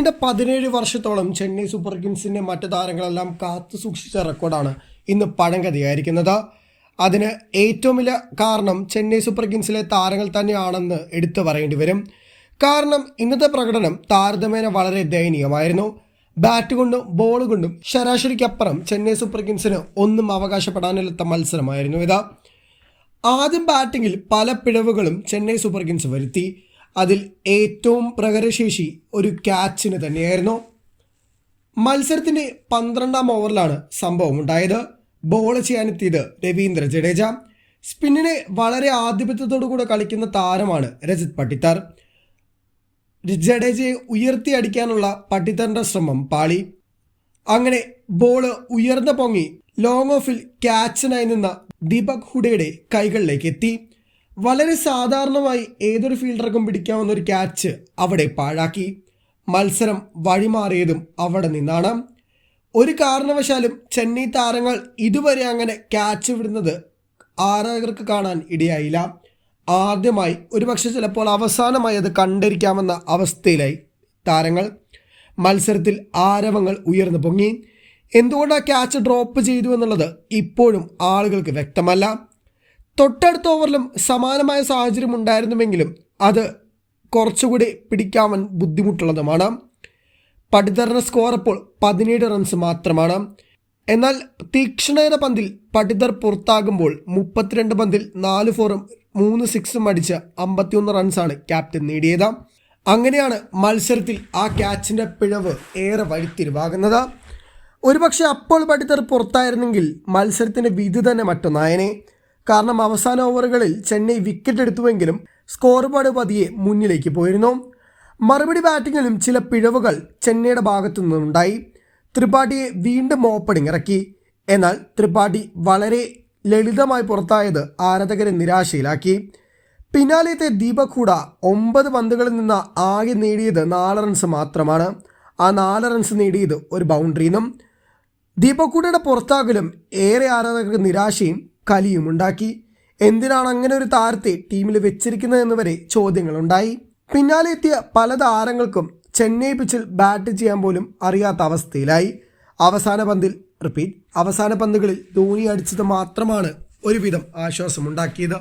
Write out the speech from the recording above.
നീണ്ട പതിനേഴ് വർഷത്തോളം ചെന്നൈ സൂപ്പർ കിങ്സിന്റെ മറ്റു താരങ്ങളെല്ലാം കാത്തു സൂക്ഷിച്ച റെക്കോർഡാണ് ഇന്ന് പഴങ്കഥയായിരിക്കുന്നത്. അതിന് ഏറ്റവും വലിയ കാരണം ചെന്നൈ സൂപ്പർ കിങ്സിലെ താരങ്ങൾ തന്നെയാണെന്ന് എടുത്തു പറയേണ്ടി വരും. കാരണം ഇന്നത്തെ പ്രകടനം താരതമ്യേന വളരെ ദയനീയമായിരുന്നു. ബാറ്റ് കൊണ്ടും ബോൾ കൊണ്ടും ശരാശരിക്കപ്പുറം ചെന്നൈ സൂപ്പർ കിങ്സിന് ഒന്നും അവകാശപ്പെടാനില്ലാത്ത മത്സരമായിരുന്നു ഇത്. ആദ്യം ബാറ്റിങ്ങിൽ പല പിഴവുകളും ചെന്നൈ സൂപ്പർ കിങ്സ് വരുത്തി. അതിൽ ഏറ്റവും പ്രകരശേഷി ഒരു ക്യാച്ചിന് തന്നെയായിരുന്നു. മത്സരത്തിന്റെ പന്ത്രണ്ടാം ഓവറിലാണ് സംഭവം ഉണ്ടായത്. ബോൾ ചെയ്യാനെത്തിയത് രവീന്ദ്ര ജഡേജ. സ്പിന്നിനെ വളരെ ആധിപത്യത്തോടുകൂടെ കളിക്കുന്ന താരമാണ് രജിത് പട്ടിത്തർ. ജഡേജയെ ഉയർത്തി അടിക്കാനുള്ള പട്ടിത്തറിന്റെ ശ്രമം പാളി. അങ്ങനെ ബോൾ ഉയർന്ന പൊങ്ങി ലോങ് ഓഫിൽ ക്യാച്ചിനായി നിന്ന ദീപക് ഹുഡയുടെ കൈകളിലേക്ക് എത്തി. വളരെ സാധാരണമായി ഏതൊരു ഫീൽഡർക്കും പിടിക്കാവുന്ന ഒരു ക്യാച്ച് അവിടെ പാഴാക്കി. മത്സരം വഴിമാറിയതും അവിടെ നിന്നാണ്. ഒരു കാരണവശാലും ചെന്നൈ താരങ്ങൾ ഇതുവരെ അങ്ങനെ ക്യാച്ച് വിടുന്നത് ആരാധകർക്ക് കാണാൻ ഇടയായില്ല. ആദ്യമായി ഒരുപക്ഷെ ചിലപ്പോൾ അവസാനമായി അത് കണ്ടിരിക്കാമെന്ന അവസ്ഥയിലായി താരങ്ങൾ. മത്സരത്തിൽ ആരവങ്ങൾ ഉയർന്നു പൊങ്ങി. എന്തുകൊണ്ട് ആ ക്യാച്ച് ഡ്രോപ്പ് ചെയ്തു എന്നുള്ളത് ഇപ്പോഴും ആളുകൾക്ക് വ്യക്തമല്ല. തൊട്ടടുത്ത ഓവറിലും സമാനമായ സാഹചര്യം ഉണ്ടായിരുന്നുവെങ്കിലും അത് കുറച്ചുകൂടി പിടിക്കാവൻ ബുദ്ധിമുട്ടുള്ളതുമാണ്. പടിതറിന്റെ സ്കോർ അപ്പോൾ പതിനേഴ് റൺസ് മാത്രമാണ്. എന്നാൽ തീക്ഷ്ണയുടെ പന്തിൽ പടിതർ പുറത്താകുമ്പോൾ മുപ്പത്തിരണ്ട് പന്തിൽ നാല് ഫോറും മൂന്ന് സിക്സും അടിച്ച് അമ്പത്തിയൊന്ന് റൺസാണ് ക്യാപ്റ്റൻ നേടിയത്. അങ്ങനെയാണ് മത്സരത്തിൽ ആ ക്യാച്ചിന്റെ പിഴവ് ഏറെ വഴിത്തിരിവാകുന്നത്. ഒരുപക്ഷെ അപ്പോൾ പടിത്തർ പുറത്തായിരുന്നെങ്കിൽ മത്സരത്തിന്റെ വിധി തന്നെ മറ്റൊന്നായനെ. കാരണം അവസാന ഓവറുകളിൽ ചെന്നൈ വിക്കറ്റ് എടുത്തുവെങ്കിലും സ്കോർ ബോർഡ് പതിയെ മുന്നിലേക്ക് പോയിരുന്നു. മറുപടി ബാറ്റിങ്ങിലും ചില പിഴവുകൾ ചെന്നൈയുടെ ഭാഗത്തു നിന്നുണ്ടായി. ത്രിപാഠിയെ വീണ്ടും ഓപ്പണിംഗ് ഇറക്കി. എന്നാൽ ത്രിപാഠി വളരെ ലളിതമായി പുറത്തായത് ആരാധകരെ നിരാശയിലാക്കി. പിന്നാലത്തെ ദീപക് ഹൂഡ ഒമ്പത് പന്തുകളിൽ നിന്ന് ആകെ നേടിയത് നാല് റൺസ് മാത്രമാണ്. ആ നാല് റൺസ് നേടിയത് ഒരു ബൗണ്ടറിന്നും ദീപക് ഹൂഡയുടെ പുറത്താകലും ഏറെ ആരാധകർക്ക് നിരാശയും കലിയും ഉണ്ടാക്കി. എന്തിനാണ് അങ്ങനെ ഒരു താരത്തെ ടീമിൽ വെച്ചിരിക്കുന്നതെന്ന് വരെ ചോദ്യങ്ങളുണ്ടായി. പിന്നാലെ എത്തിയ പല താരങ്ങൾക്കും ചെന്നൈ പിച്ചിൽ ബാറ്റ് ചെയ്യാൻ പോലും അറിയാത്ത അവസ്ഥയിലായി. അവസാന പന്തിൽ റിപ്പീറ്റ് അവസാന പന്തുകളിൽ ധോണി അടിച്ചത് മാത്രമാണ് ഒരുവിധം ആശ്വാസമുണ്ടാക്കിയത്.